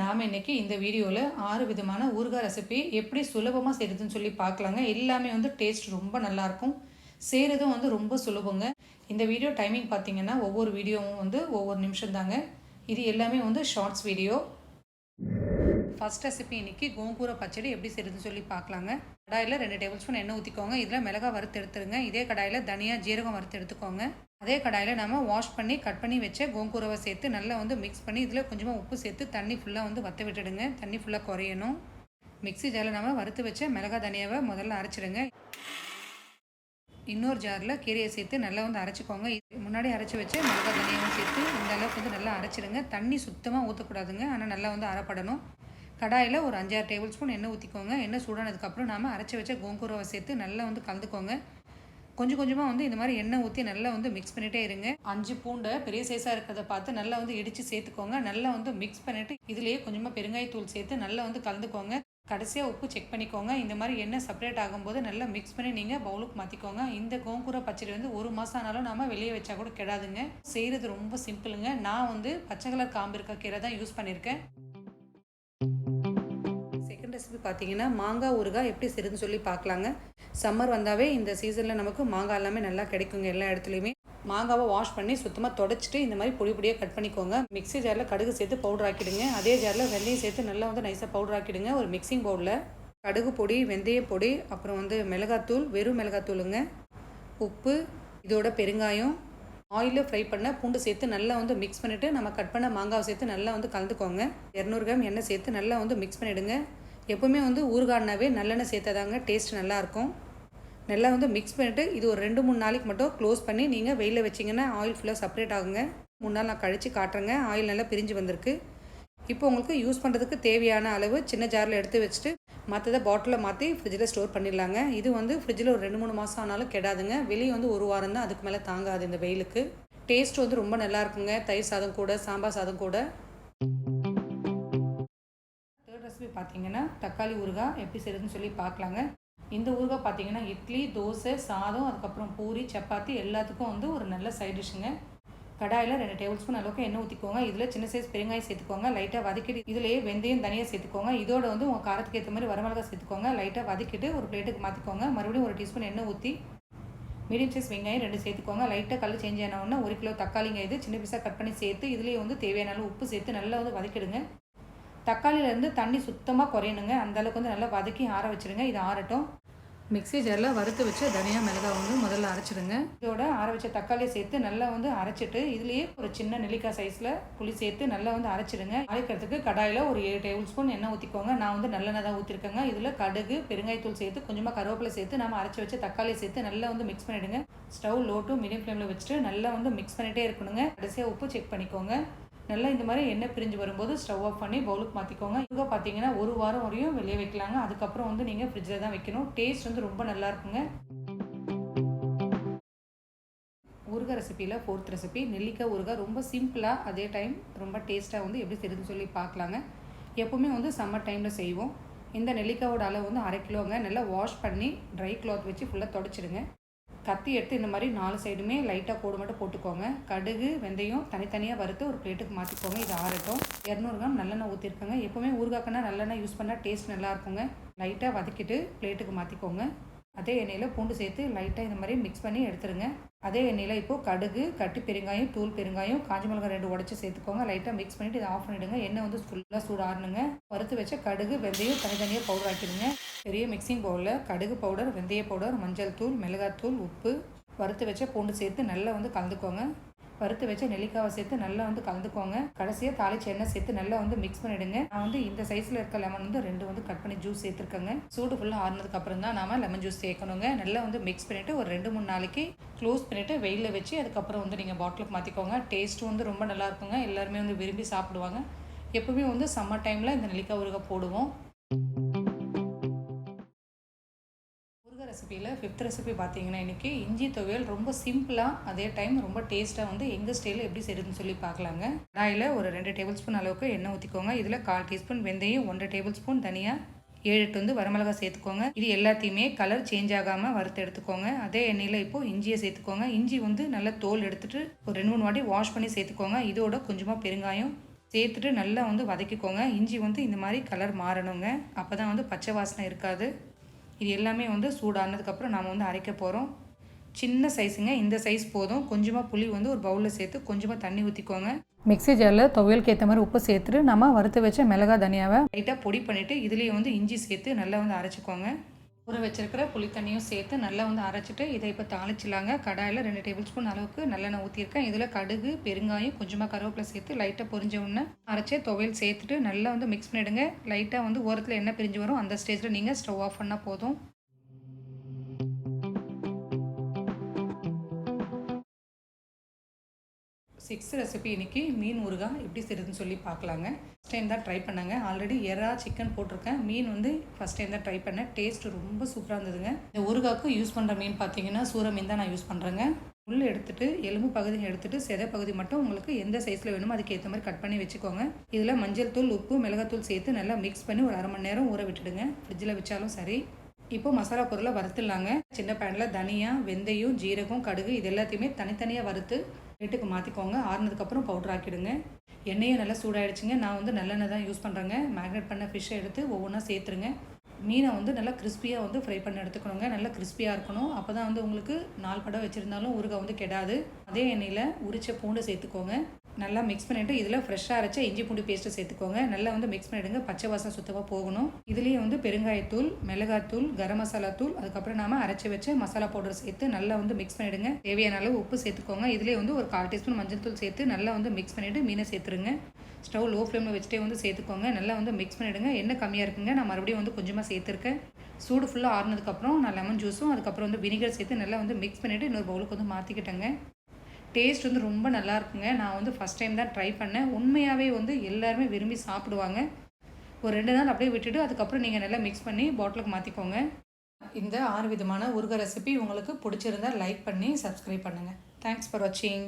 நாம் இன்றைக்கி இந்த வீடியோவில் ஆறு விதமான ஊறுகாய் ரெசிபி எப்படி சுலபமாக செய்கிறதுன்னு சொல்லி பார்க்கலாங்க. எல்லாமே வந்து டேஸ்ட் ரொம்ப நல்லாயிருக்கும் செய்கிறதும் வந்து ரொம்ப சுலபங்க. இந்த வீடியோ டைமிங் பார்த்தீங்கன்னா ஒவ்வொரு வீடியோவும் வந்து ஒவ்வொரு நிமிஷம் தாங்க இது எல்லாமே வந்து ஷார்ட்ஸ் வீடியோ ஃபஸ்ட் ரெசிபி இன்னைக்கு கோங்கூரை பச்சடி எப்படி செய்யுதுன்னு சொல்லி பார்க்கலாங்க. கடாயில் ரெண்டு டேபிள் ஸ்பூன் எண்ணெய் ஊற்றிக்கோங்க இதில் மிளகாய் வறுத்து எடுத்துருங்க. இதே கடாயில் தனியாக ஜீரகம் வறுத்து எடுத்துக்கோங்க. அதே கடாயில் நம்ம வாஷ் பண்ணி கட் பண்ணி வச்ச கோங்கூரவை சேர்த்து நல்லா வந்து மிக்ஸ் பண்ணி இதில் கொஞ்சமாக உப்பு சேர்த்து தண்ணி ஃபுல்லாக வந்து வற்ற விட்டுடுங்க. தண்ணி ஃபுல்லாக குறையணும். மிக்ஸி ஜாரில் நம்ம வறுத்து வச்ச மிளகாய் தனியாவை முதல்ல அரைச்சிடுங்க. இன்னொரு ஜாரில் கீரையை சேர்த்து நல்லா வந்து அரைச்சிக்கோங்க. இது முன்னாடி அரைச்சி வச்ச மிளகாய் தனியாவும் சேர்த்து இந்த அளவுக்கு வந்து நல்லா அரைச்சிடுங்க. தண்ணி சுத்தமாக ஊற்றக்கூடாதுங்க ஆனால் நல்லா வந்து அரைப்படணும். கடாயில் ஒரு அஞ்சாறு டேபிள் ஸ்பூன் எண்ணெய் ஊற்றிக்கோங்க எண்ணெய் சூடானதுக்கப்புறம் நாம் அரைச்சி வச்ச கோங்கூரவை சேர்த்து நல்லா வந்து கலந்துக்கோங்க. கொஞ்சம் கொஞ்சமாக வந்து இந்த மாதிரி எண்ணெய் ஊற்றி நல்லா வந்து மிக்ஸ் பண்ணிகிட்டே இருங்க. அஞ்சு பூண்டை பெரிய சைஸாக இருக்கிறத பார்த்து நல்லா வந்து இடித்து சேர்த்துக்கோங்க. நல்லா வந்து மிக்ஸ் பண்ணிவிட்டு இதுலேயே கொஞ்சமாக பெருங்காயத்தூள் சேர்த்து நல்லா வந்து கலந்துக்கோங்க. கடைசியாக உப்பு செக் பண்ணிக்கோங்க. இந்த மாதிரி எண்ணெய் செப்பரேட் ஆகும்போது நல்லா மிக்ஸ் பண்ணி நீங்கள் பவுலுக்கு மாற்றிக்கோங்க இந்த கோங்கூரை பச்சடி வந்து ஒரு மாதம் ஆனாலும் நம்ம வெளியே வச்சா கூட கெடாதுங்க. செய்கிறது ரொம்ப சிம்பிளுங்க நான் வந்து பச்சை கலர் காம்பு இருக்க கீரை தான் யூஸ் பண்ணியிருக்கேன் பார்த்தீங்கன்னா மாங்காய் ஊறுகாய் எப்படி செய்யுதுன்னு சொல்லி பார்க்கலாங்க சம்மர் வந்தாவே இந்த சீசனில் நமக்கு மாங்காய் எல்லாமே நல்லா கிடைக்குங்க எல்லா இடத்துலையுமே. மாங்காவை வாஷ் பண்ணி சுத்தமாக தொடச்சிட்டு இந்த மாதிரி பொடி பொடியாக கட் பண்ணிக்கோங்க. மிக்ஸி ஜாரில் கடுகு சேர்த்து பவுடர் ஆக்கிடுங்க. அதே ஜாரில் வெந்தயம் சேர்த்து நல்லா வந்து நைஸாக பவுடர் ஆக்கிடுங்க ஒரு மிக்சிங் பவுலில் கடுகு பொடி வெந்தய பொடி அப்புறம் வந்து மிளகாத்தூள் வெறும் மிளகாத்தூளுங்க உப்பு இதோட பெருங்காயம் ஆயிலில் ஃப்ரை பண்ண பூண்டு சேர்த்து நல்லா வந்து மிக்ஸ் பண்ணிவிட்டு நம்ம கட் பண்ண மாங்காவை சேர்த்து நல்லா வந்து கலந்துக்கோங்க. இரநூறு கிராம் எண்ணெய் சேர்த்து நல்லா வந்து மிக்ஸ் பண்ணிவிடுங்க எப்போவுமே வந்து ஊறுகாடினாவே நல்லெண்ணெய் சேர்த்தாதாங்க டேஸ்ட் நல்லாயிருக்கும். நல்லா வந்து மிக்ஸ் பண்ணிவிட்டு இது ஒரு ரெண்டு மூணு நாளைக்கு மட்டும் க்ளோஸ் பண்ணி நீங்கள் வெயிலில் வச்சிங்கன்னா ஆயில் ஃபுல்லாக செப்பரேட் ஆகுங்க. மூணு நாள் நான் கழித்து காட்டுறேங்க. ஆயில் நல்லா பிரிஞ்சு வந்திருக்கு. இப்போ உங்களுக்கு யூஸ் பண்ணுறதுக்கு தேவையான அளவு சின்ன ஜாரில் எடுத்து வச்சுட்டு மற்றதை பாட்டிலில் மாற்றி ஃப்ரிட்ஜில் ஸ்டோர் பண்ணிடலாங்க. இது வந்து ஃப்ரிட்ஜில் ஒரு ரெண்டு மூணு மாதம் ஆனாலும் கெடாதுங்க. வெளியே வந்து ஒரு வாரம் தான் அதுக்கு மேலே தாங்காது இந்த வெயிலுக்கு. டேஸ்ட் வந்து ரொம்ப நல்லா இருக்குங்க. தயிர் சாதம் கூட சாம்பார் சாதம் கூட. ரெசிபி பார்த்தீங்கன்னா தக்காளி ஊறுகாய் எப்படி செய்கிறதுன்னு சொல்லி பார்க்கலாங்க இந்த ஊறுகாய் பார்த்தீங்கன்னா இட்லி தோசை சாதம் அதுக்கப்புறம் பூரி சப்பாத்தி எல்லாத்துக்கும் வந்து ஒரு நல்ல சைட் டிஷ்ஷுங்க கடாயில் ரெண்டு டேபிள் ஸ்பூன் அளவுக்கு எண்ணெய் ஊற்றிக்கோங்க இதில் சின்ன சைஸ் பெருங்காயம் சேர்த்துக்கோங்க. லைட்டாக வதக்கிட்டு இதுலேயே வெந்தயம் தனியாக சேர்த்துக்கோங்க. இதோட வந்து உங்கள் காரத்துக்கு ஏற்ற மாதிரி வரமிளகா சேர்த்துக்கோங்க. லைட்டாக வதக்கிட்டு ஒரு பிளேட்டுக்கு மாற்றிக்கோங்க மறுபடியும் ஒரு டீஸ்பூன் எண்ணெய் ஊற்றி மீடியம் சைஸ் வெங்காயம் ரெண்டு சேர்த்துக்கோங்க. லைட்டாக கல் சேஞ்ச் ஆனவுடனே ஒரு கிலோ தக்காளிங்க இது சின்ன பீஸாக கட் பண்ணி சேர்த்து இதுலேயே வந்து தேவையான அளவு உப்பு சேர்த்து நல்லா வந்து வதக்கிடுங்க. தக்காளியிலேருந்து தண்ணி சுத்தமாக குறையணுங்க. அந்தளவுக்கு வந்து நல்லா வதக்கி ஆற வச்சுருங்க. இது ஆறட்டும். மிக்ஸி ஜாரில் வறுத்து வச்ச தனியாக மிளகா வந்து முதல்ல அரைச்சிடுங்க இதோட ஆற வச்ச தக்காளியை சேர்த்து நல்லா வந்து அரைச்சிட்டு இதுலேயே ஒரு சின்ன நெல்லிக்காய் சைஸில் புளி சேர்த்து நல்லா வந்து அரைச்சிடுங்க அரைக்கிறதுக்கு கடாயில் ஒரு ஏழு டேபிள் ஸ்பூன் எண்ணெய் ஊற்றிக்கோங்க நான் வந்து நல்லெண்ணெய் தான் ஊற்றிருக்கேங்க இதில் கடுகு பெருங்காயத்தூள் சேர்த்து கொஞ்சமாக கருவேப்பிலை சேர்த்து நம்ம அரைச்சி வச்ச தக்காளியை சேர்த்து நல்லா வந்து மிக்ஸ் பண்ணிவிடுங்க ஸ்டவ் லோ டு மீடியம் ஃப்ளேமில் வச்சுட்டு நல்லா வந்து மிக்ஸ் பண்ணிகிட்டே இருக்கணுங்க. கடைசியாக உப்பு செக் பண்ணிக்கோங்க. நல்லா இந்த மாதிரி எண்ணெய் பிரிஞ்சு வரும்போது ஸ்டவ் ஆஃப் பண்ணி பவுலுக்கு மாற்றிக்கோங்க இவங்க பார்த்தீங்கன்னா ஒரு வாரம் வரையும் வெளியே வைக்கலாங்க. அதுக்கப்புறம் வந்து நீங்கள் ஃப்ரிட்ஜில் தான் வைக்கணும். டேஸ்ட் வந்து ரொம்ப நல்லா இருக்குங்க. ஊறுகாய் ரெசிப்பியில் ஃபோர்த் ரெசிபி நெல்லிக்காய் ஊறுகாய் ரொம்ப சிம்பிளாக அதே டைம் ரொம்ப டேஸ்ட்டாக வந்து எப்படி செய்யுதுன்னு சொல்லி பார்க்கலாங்க எப்போவுமே வந்து சம்மர் டைமில் செய்வோம். இந்த நெல்லிக்காயோட அளவு வந்து அரை கிலோங்க. நல்லா வாஷ் பண்ணி ட்ரை கிளாத் வச்சு ஃபுல்லாக தொடச்சிடுங்க. கத்தி எடுத்து இந்த மாதிரி நாலு சைடுமே லைட்டாக கோடு மட்டும் போட்டுக்கோங்க. கடுகு வெந்தயம் தனித்தனியாக வறுத்து ஒரு பிளேட்டுக்கு மாற்றிக்கோங்க இது ஆறட்டும். இரநூறு கிராம் நல்லெண்ணெய் ஊற்றிருக்கோங்க எப்போவுமே ஊறுகாக்கன்னா நல்லெண்ணெய் யூஸ் பண்ணால் டேஸ்ட் நல்லா இருக்குங்க. லைட்டாக வதக்கிட்டு பிளேட்டுக்கு மாற்றிக்கோங்க அதே எண்ணெயில் பூண்டு சேர்த்து லைட்டாக இந்த மாதிரி மிக்ஸ் பண்ணி எடுத்துருங்க. அதே எண்ணெயில் இப்போது கடுகு கட்டி பெருங்காயம் தூள் பெருங்காயம் காஞ்சி மிளகாய் ரெண்டு உடச்சி சேர்த்துக்கோங்க. லைட்டாக மிக்ஸ் பண்ணிவிட்டு இதை ஆஃப் பண்ணிவிடுங்க எண்ணெய் வந்து ஃபுல்லாக சூடாகணுங்க வறுத்து வச்ச கடுகு வெந்தயம் தனித்தனியாக பவுடர் ஆக்கிடுங்க. பெரிய மிக்சிங் பவுலில் கடுகு பவுடர் வெந்தய பவுடர் மஞ்சள் தூள் மிளகாய் தூள் உப்பு வறுத்து வச்ச பூண்டு சேர்த்து நல்லா வந்து கலந்துக்கோங்க. வறுத்து வச்ச நெல்லிக்காவை சேர்த்து நல்லா வந்து கலந்துக்கோங்க. கடைசியாக தாளிச்ச எண்ணெய் சேர்த்து நல்லா வந்து மிக்ஸ் பண்ணிடுங்க. நான் வந்து இந்த சைஸில் இருக்க லெமன் வந்து ரெண்டு வந்து கட் பண்ணி ஜூஸ் சேர்த்துருக்கேங்க. சூடு ஃபுல்லாக ஆறுனதுக்கு அப்புறம் தான் நாம லெமன் ஜூஸ் சேர்க்கணுங்க. நல்லா வந்து மிக்ஸ் பண்ணிவிட்டு ஒரு ரெண்டு மூணு நாளைக்கு க்ளோஸ் பண்ணிவிட்டு வெயிலில் வச்சு அதுக்கப்புறம் வந்து நீங்கள் பாட்டிலுக்கு மாற்றிக்கோங்க டேஸ்ட் வந்து ரொம்ப நல்லா இருக்குங்க. எல்லாருமே வந்து விரும்பி சாப்பிடுவாங்க. எப்பவுமே வந்து சம்மர் டைமில் இந்த நெல்லிக்காய் ஊறுகாய் போடுவோம். ரெசிபியில் ஃபிஃப்த் ரெசிபி பார்த்தீங்கன்னா இன்றைக்கி இஞ்சி துவையல் ரொம்ப சிம்பிளாக அதே டைம் ரொம்ப டேஸ்ட்டாக வந்து எங்கள் ஸ்டைலில் எப்படி செய்யுதுன்னு சொல்லி பார்க்கலாங்க. கடாயில் ஒரு ரெண்டு டேபிள் ஸ்பூன் அளவுக்கு எண்ணெய் ஊற்றிக்கோங்க இதில் கால் டீஸ்பூன் வெந்தயம் ஒன்றரை டேபிள் ஸ்பூன் தனியாக ஏழு எட்டு வந்து வரமிளகா சேர்த்துக்கோங்க. இது எல்லாத்தையுமே கலர் சேஞ்ச் ஆகாமல் வறுத்து எடுத்துக்கோங்க. அதே எண்ணெயில் இப்போது இஞ்சியை சேர்த்துக்கோங்க. இஞ்சி வந்து நல்லா தோல் எடுத்துட்டு ஒரு ரெண்டு மூணு வாட்டி வாஷ் பண்ணி சேர்த்துக்கோங்க. இதோட கொஞ்சமாக பெருங்காயம் சேர்த்துட்டு நல்லா வந்து வதக்கிக்கோங்க. இஞ்சி வந்து இந்த மாதிரி கலர் மாறணுங்க. அப்போ தான் வந்து பச்சை வாசனை இருக்காது. இது எல்லாமே வந்து சூடானதுக்கப்புறம் நாம் வந்து அரைக்க போகிறோம் சின்ன சைஸுங்க இந்த சைஸ் போதும். கொஞ்சமாக புளி வந்து ஒரு பவுலில் சேர்த்து கொஞ்சமாக தண்ணி ஊற்றிக்கோங்க மிக்ஸி ஜாரில் துவையலுக்கு ஏற்ற மாதிரி உப்பு சேர்த்துட்டு நம்ம வறுத்து வச்ச மிளகா தனியாவை லைட்டாக பொடி பண்ணிவிட்டு இதுலேயே வந்து இஞ்சி சேர்த்து நல்லா வந்து அரைச்சிக்கோங்க. ஊற வச்சிருக்கிற புளி தண்ணியும் சேர்த்து நல்லா வந்து அரைச்சிட்டு இதை இப்போ தாளிச்சிலாங்க கடாயில் ரெண்டு டேபிள் ஸ்பூன் அளவுக்கு நல்லெண்ணெய் ஊற்றிருக்கேன் இதில் கடுகு பெருங்காயம் கொஞ்சமாக கருவேப்பிலை சேர்த்து லைட்டாக பொரிஞ்ச உடனே அரைச்சி துவையல் சேர்த்துட்டு நல்லா வந்து மிக்ஸ் பண்ணிவிடுங்க லைட்டாக வந்து ஓரத்தில் என்ன பிரிஞ்சு வரும். அந்த ஸ்டேஜில் நீங்கள் ஸ்டவ் ஆஃப் பண்ணால் போதும். சிக்ஸ் ரெசிபி இன்னைக்கு மீன் ஊறுகாய் எப்படி செய்யுதுன்னு சொல்லி பார்க்கலாங்க. ஃபஸ்ட் டைம் தான் ட்ரை பண்ணாங்க. ஆல்ரெடி எறா சிக்கன் போட்டிருக்கேன். மீன் வந்து ஃபஸ்ட் டைம் தான் ட்ரை பண்ணேன். டேஸ்ட் ரொம்ப சூப்பராக இருந்ததுங்க. இந்த ஊறுகாய்க்கு யூஸ் பண்ணுற மீன் பார்த்தீங்கன்னா சூர மீன் தான் நான் யூஸ் பண்ணுறேங்க உள்ள எடுத்துட்டு எலும்பு பகுதி எடுத்துட்டு செதை பகுதி மட்டும் உங்களுக்கு எந்த சைஸில் வேணுமோ அதுக்கு ஏற்ற மாதிரி கட் பண்ணி வச்சுக்கோங்க. இதில் மஞ்சள் தூள் உப்பு மிளகாத்தூள் சேர்த்து நல்லா மிக்ஸ் பண்ணி ஒரு அரை மணி நேரம் ஊற விட்டுடுங்க. ஃப்ரிட்ஜில் வச்சாலும் சரி. இப்போ மசாலா பொருளை வறுத்துடலாங்க. சின்ன பேனில் தனியா வெந்தயம் ஜீரகம் கடுகு இது எல்லாத்தையுமே தனித்தனியாக வறுத்து ரேட்டுக்கு மாற்றிக்கோங்க ஆறுனதுக்கப்புறம் பவுடர் ஆக்கிடுங்க. எண்ணெயும் நல்லா சூடாயிடுச்சுங்க. நான் வந்து நல்லெண்ணெய் தான் யூஸ் பண்ணுறேங்க மேக்னேட் பண்ண ஃபிஷ்ஷை எடுத்து ஒவ்வொன்றா சேர்த்துருங்க. மீனை வந்து நல்லா கிறிஸ்பியாக வந்து ஃப்ரை பண்ணி எடுத்துக்கணுங்க. நல்லா கிறிஸ்பியாக இருக்கணும். அப்போ தான் வந்து உங்களுக்கு நாலு படம் வச்சுருந்தாலும் ஊறுகாய் வந்து கெடாது. அதே எண்ணெயில் உரிச்ச பூண்டு சேர்த்துக்கோங்க. நல்லா மிக்ஸ் பண்ணிவிட்டு இதில் ஃப்ரெஷ்ஷாக அரைச்ச இஞ்சி பூண்டு பேஸ்ட்டு சேர்த்துக்கோங்க. நல்லா வந்து மிக்ஸ் பண்ணிவிடுங்க பச்சை வாசம் சுத்தமாக போகணும். இதுலேயே வந்து பெருங்காயத்தூள் மிளகாத்தூள் கரம் மசாலா தூள் அதுக்கப்புறம் நாம அரைச்சி வச்ச மசாலா பவுடர் சேர்த்து நல்லா வந்து மிக்ஸ் பண்ணிவிடுங்க தேவையான அளவு உப்பு சேர்த்துக்கோங்க. இதுலேயே வந்து ஒரு கால் டீஸ்பூன் மஞ்சள் தூள் சேர்த்து நல்லா வந்து மிக்ஸ் பண்ணிவிட்டு மீனை சேர்த்துருங்க. ஸ்டவ் லோ ஃப்ளேமில் வச்சுட்டே வந்து சேர்த்துக்கோங்க. நல்லா வந்து மிக்ஸ் பண்ணிவிடுங்க என்ன கம்மியாக இருக்குங்க. நான் மறுபடியும் வந்து கொஞ்சமாக சேர்த்துருக்கேன். சூடு ஃபுல்லாக ஆறுனதுக்கப்புறம் நான் லெமன் ஜூஸும் அதுக்கப்புறம் வந்து வினிகர் சேர்த்து நல்லா வந்து மிக்ஸ் பண்ணிவிட்டு இன்னொரு பவுலுக்கு வந்து மாற்றிக்கிட்டேங்க டேஸ்ட் வந்து ரொம்ப நல்லா இருக்குங்க. நான் வந்து ஃபஸ்ட் டைம் தான் ட்ரை பண்ணேன். உண்மையாகவே வந்து எல்லாருமே விரும்பி சாப்பிடுவாங்க. ஒரு ரெண்டு நாள் அப்படியே விட்டுட்டு அதுக்கப்புறம் நீங்கள் நல்லா மிக்ஸ் பண்ணி பாட்டிலுக்கு மாற்றிக்கோங்க இந்த ஆறு விதமான உருக ரெசிபி உங்களுக்கு பிடிச்சிருந்தா லைக் பண்ணி சப்ஸ்கிரைப் பண்ணுங்கள் தேங்க்ஸ் ஃபார் வாட்சிங்